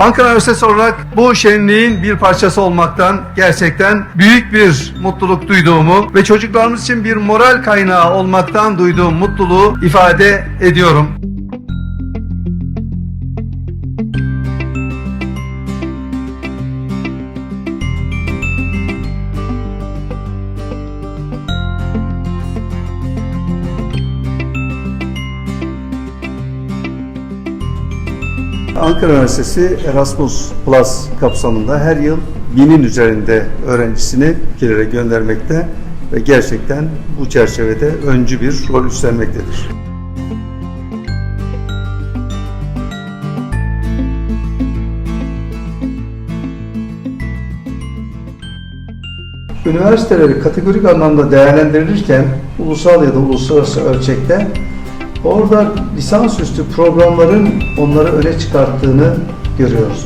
Ankara Üniversitesi olarak bu şenliğin bir parçası olmaktan gerçekten büyük bir mutluluk duyduğumu ve çocuklarımız için bir moral kaynağı olmaktan duyduğum mutluluğu ifade ediyorum. Ankara Üniversitesi Erasmus Plus kapsamında her yıl binin üzerinde öğrencisini ülkelere göndermekte ve gerçekten bu çerçevede öncü bir rol üstlenmektedir. Üniversiteleri kategorik anlamda değerlendirilirken ulusal ya da uluslararası ölçekte orada lisansüstü programların onları öne çıkarttığını görüyoruz.